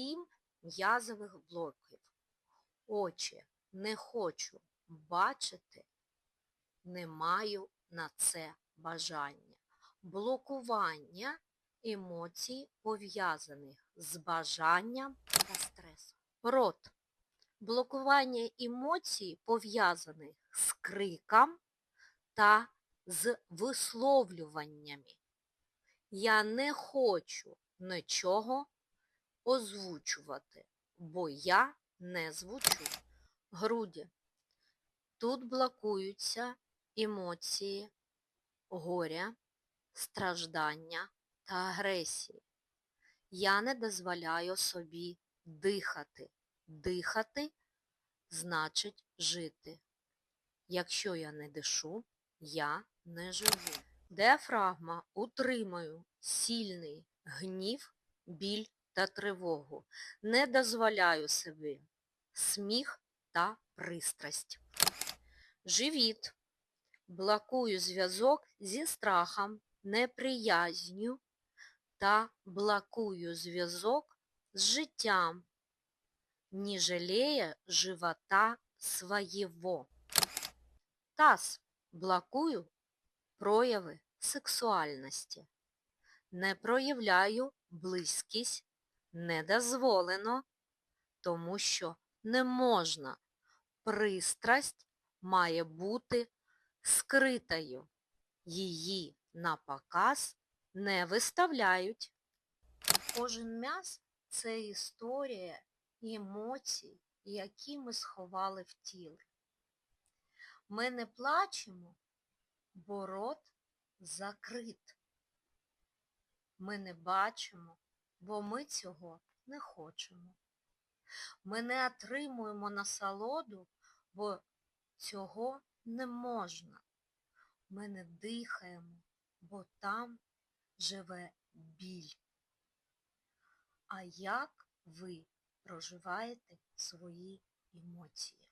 сім м'язових блоків. Очі не хочу бачити, не маю на це бажання. Блокування емоцій, пов'язаних з бажанням та стресом. Рот. Блокування емоцій, пов'язаних з криком та з висловлюваннями. Я не хочу нічого озвучувати, бо я не звучу. Груді. Тут блокуються емоції горя, страждання та агресії. Я не дозволяю собі дихати. Дихати значить жити. Якщо я не дишу, я не живу. Діафрагма утримую сильний гнів, біль та тривогу. Не дозволяю собі сміх та пристрасть. Живіт. Блокую зв'язок зі страхом, неприязнью та блокую зв'язок з життям, не жалея живота своєго. Таз. Блокую прояви сексуальності. Не проявляю близькість, не дозволено, тому що не можна. Пристрасть має бути скритою. Її на показ не виставляють. Кожен м'яз – це історія емоцій, які ми сховали в тілі. Ми не плачемо, бо рот закрит. Ми не бачимо, бо ми цього не хочемо. Ми не отримуємо насолоду, бо цього не можна. Ми не дихаємо, бо там живе біль. А як ви проживаєте свої емоції?